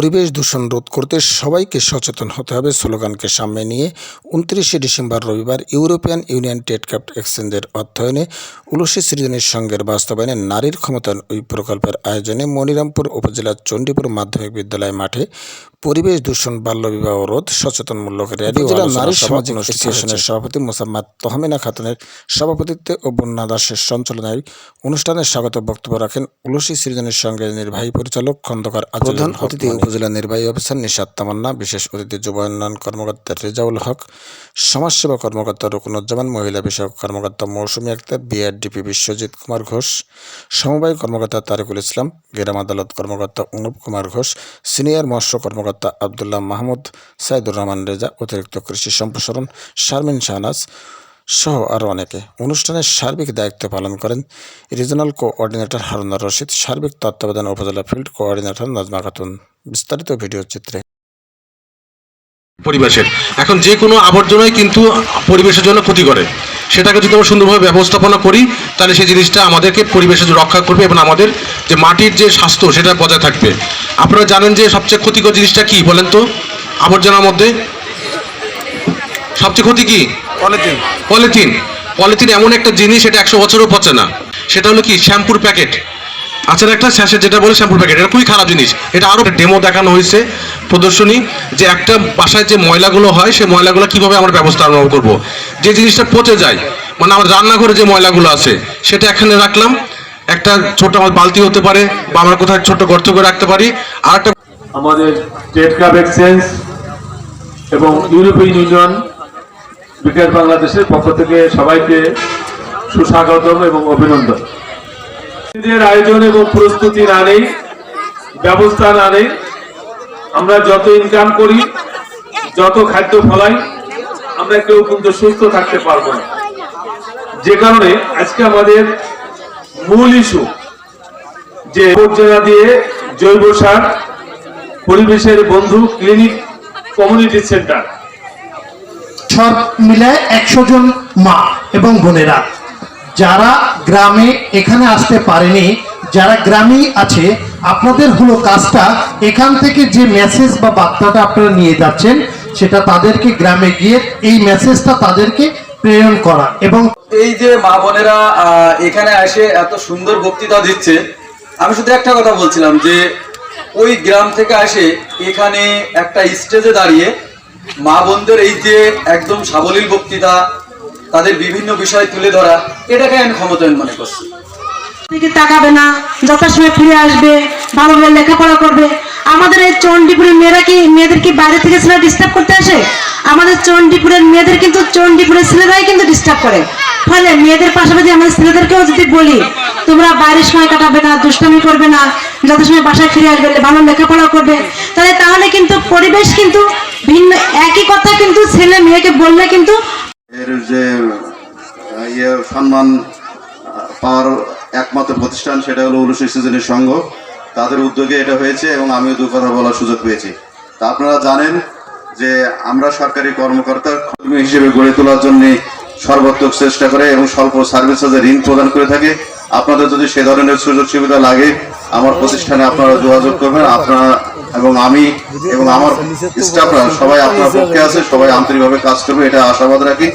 পরিবেশ দূষণ রোধ করতে সবাইকে সচেতন হতে হবে স্লোগানকে সামনে নিয়ে। উনত্রিশে ডিসেম্বর রবিবার ইউরোপিয়ান ইউনিয়ন টেট টেটক্রাফট এক্সচেঞ্জের অর্থায়নে উলসী সৃজনের সঙ্গের বাস্তবায়নে নারীর ক্ষমতায়ন ওই প্রকল্পের আয়োজনে মনিরামপুর উপজেলার চণ্ডীপুর মাধ্যমিক বিদ্যালয় মাঠে পরিবেশ দূষণ বাল্যবিবাহ রোধ সচেতনমূলক র্যালি নারী সমাজ অ্যাসোসিয়েশনের সভাপতি মোসাম্মদ তহমিনা খাতুনের সভাপতিত্বে ও বন্যা দাসের সঞ্চালনায় অনুষ্ঠানে স্বাগত বক্তব্য রাখেন উলসী সৃজনের সঙ্গে নির্বাহী পরিচালক খন্দকার প্রধান অতিথি উপজেলা নির্বাহী অফিসার নিশাদ তামান্না, বিশেষ অতিথি যুব উন্নয়ন কর্মকর্তা রেজাউল হক, সমাজসেবা কর্মকর্তা রুকনুজ্জামান, মহিলা বিষয়ক কর্মকর্তা মৌসুমী আক্তার, বিআরডিপি বিশ্বজিৎ কুমার ঘোষ, সমবায় কর্মকর্তা তারিকুল ইসলাম, গ্রাম আদালত কর্মকর্তা অনুপ কুমার ঘোষ, সিনিয়র মৎস্য কর্মকর্তা আবদুল্লাহ মাহমুদ, সাইদুর রহমান রেজা, অতিরিক্ত কৃষি সম্প্রসারণ শারমিন শাহনাজ সহ আরও অনেকে অনুষ্ঠানের সার্বিক দায়িত্ব পালন করেন। রিজনাল কোঅর্ডিনেটর হারুনার রশিদ, সার্বিক তত্ত্বাবধান উপজেলা ফিল্ড কোঅর্ডিনেটর নাজমা খাতুন। বিস্তারিত ভিডিও চিত্রে। পরিবেশের। এখন যে কোনো আবর্জনাই কিন্তু পরিবেশের জন্য ক্ষতি করে। সেটাকে যদি আমরা সুন্দরভাবে ব্যবস্থাপনা করি, তাহলে সেই জিনিসটা আমাদেরকে পরিবেশের রক্ষা করবে এবং আমাদের যে মাটির যে স্বাস্থ্য, সেটা বজায় থাকবে। আপনারা জানেন যে সবচেয়ে ক্ষতিকর জিনিসটা কি বলেন তো? আবর্জনার মধ্যে? সবচেয়ে ক্ষতি কি? পলিথিন। পলিথিন। পলিথিন এমন একটা জিনিস এটা একশো বছরও পচে না। সেটা হলো কি? শ্যাম্পুর প্যাকেট। আচ্ছা একটা? শেষে যেটা বলে শ্যাম্পুর প্যাকেট। এটা খুবই খারাপ জিনিস। এটা আরও ডেমো দেখানো হয়েছে প্রদর্শনী যে একটা বাসায় যে ময়লাগুলো হয় সেই ময়লাগুলো কীভাবে আমরা ব্যবস্থা আরম্ভ করব। যে জিনিসটা পচে যায় মানে আমার রান্নাঘরে যে ময়লাগুলো আছে সেটা এখানে রাখলাম। একটা ছোট আমার বালতি হতে পারে বা আমরা কোথায় ছোট গর্ত করে রাখতে পারি। আর একটা আমাদের ট্রেড ক্লাব এক্সচেঞ্জ এবং ইউরোপিয়ান ইউনিয়ন বিকাশ বাংলাদেশের পক্ষ থেকে সবাইকে সুস্বাগতম এবং অভিনন্দন। আয়োজন এবং প্রস্তুতি না নেই, ব্যবস্থা না নেই। আমরা যত ইনকাম করি, যত খাদ্য ফলাই, আমরা কেউ কিন্তু সুস্থ থাকতে পারব না। যে কারণে আজকে আমাদের মূল ইস্যু যে আবর্জনা দিয়ে জৈব সার, পরিবেশের বন্ধু ক্লিনিক কমিউনিটি সেন্টার সব মিলে একশো জন মা এবং বোনেরা। যারা গ্রামে এখানে আসতে পারেনি, যারা গ্রামেই আছে, আপনাদের হলো কাজটা এখান থেকে যে মেসেজ বা বার্তাটা আপনারা নিয়ে যাচ্ছেন, সেটা তাদেরকে গ্রামে গিয়ে এই মেসেজটা তাদেরকে প্রেরণ করা এবং এই যে মা বোনেরা এখানে এসে এত সুন্দর বক্তৃতা দিচ্ছে, আমি শুধু একটা কথা বলছিলাম যে ওই গ্রাম থেকে আসে এখানে একটা স্টেজে দাঁড়িয়ে মা বোনদের এই যে একদম সাবলীল বক্তৃতা, তাদের বিভিন্ন বিষয় তুলে ধরা, এটাকে আমি ক্ষমতায়ন মনে করছি। তাকাবে না, যথাসময় ফিরে আসবে ভালোভাবে লেখাপড়া করবে। আমাদের এই চণ্ডীপুরের মেয়েরা কি মেয়েদের কি বাইরে থেকে ডিস্টার্ব করতে আসে? আমাদের চণ্ডীপুরের মেয়েদের কিন্তু চণ্ডীপুরের ছেলেরাই কিন্তু ডিস্টার্ব করে। ফলে মেয়েদের পাশাপাশি আমাদের ছেলেদেরকেও যদি বলি, তোমরা বাইরের সময় কাটাবে না, দুষ্টামি করবে না যথাসময় বাসায় ফিরে আসবে ভালো লেখাপড়া করবে, তাহলে তাহলে কিন্তু পরিবেশ কিন্তু ভিন্ন, একই কথা কিন্তু ছেলে মেয়েকে বললে কিন্তু এর যে ইয়ে সম্মান পাওয়ার একমাত্র প্রতিষ্ঠান সেটা হলো উলুশি সিজনের সংঘ। তাদের উদ্যোগে এটা হয়েছে এবং আমিও দু কথা বলার সুযোগ পেয়েছি। তা আপনারা জানেন যে আমরা সরকারি কর্মকর্তা, কর্মী হিসেবে গড়ে তোলার জন্য সর্বাত্মক চেষ্টা করে এবং স্বল্প সার্ভিসেস ঋণ প্রদান করে থাকে, আপনাদের যদি সে ধরনের সুযোগ সুবিধা লাগে, আমার প্রতিষ্ঠানে আপনারা যোগাযোগ করবেন, আপনারা এবং আমি এবং আমার স্টাফরা সবাই আপনার পক্ষে আছে, সবাই আন্তরিকভাবে কাজ করবে, এটা আশাবাদ রাখি।